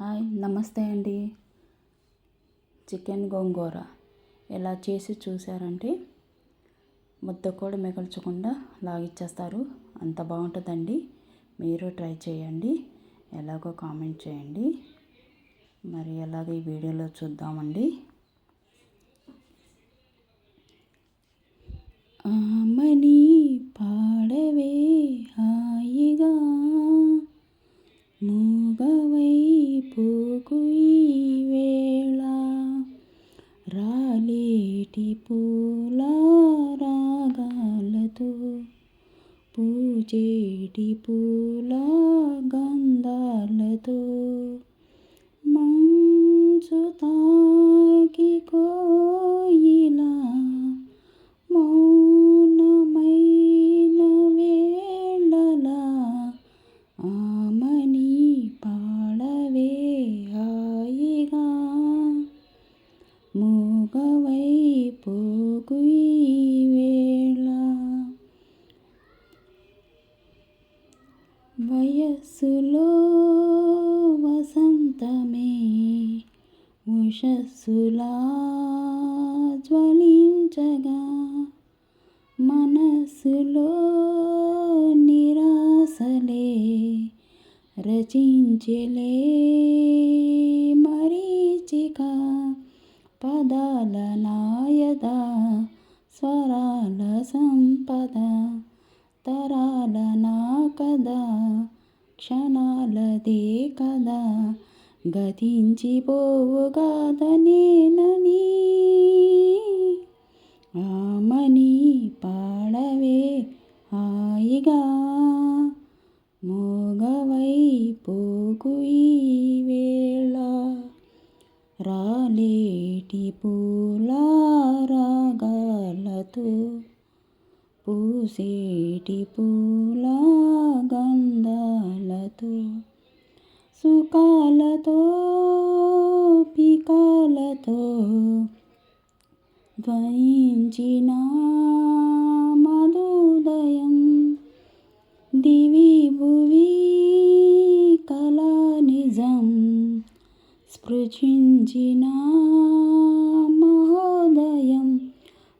Hi నమస్తే అండి. Chicken గోంగూర ఎలా చేసి చూసారంటే ముద్ద కూడా మిగల్చకుండా లాగిచ్చేస్తారు. అంత బాగుంటుందండి. మీరు ట్రై చేయండి. ఎలాగో కామెంట్ చేయండి. మరి ఎలాగ ఈ వీడియోలో చూద్దామండి. పూల రాగాలతో పూచేటి పూల గంధాలతో మంచు తాకి కో మూగవై వేళ వయస్సులో వసంతమే ఉషస్సులా జ్వలించగా మనస్సులో నిరాశలే రచించలే పదాల నాయద స్వరాల సంపద తరాల నా కదా. క్షణాలదే కదా గతించిపోవుగాదనేనని ఆమని పాడవే హాయిగా. మోగవై పోగు ఈ వేళ. రాలేటి పూల రాగాలతో పూసేటి పూల గంధాలతో సుఖాలతో పికాలతో ధ్వనించిన స్పృశించిన మహోదయం.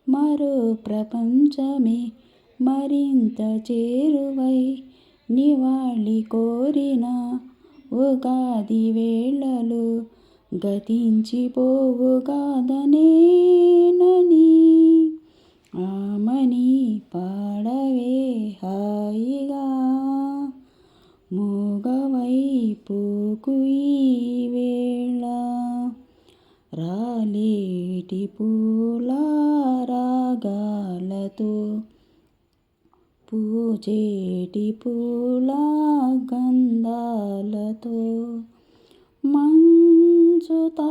మరో ప్రపంచమే మరింత చేరువై నివాళి కోరిన ఉగాది వేళలు గతించిపోవుగాదనేనని ఆమని పాడవే హాయిగా. మూగవైపోకు ఈ రాలేటి పూల రాగాలతో పూచేటి పూల గంధాలతో మంచు తా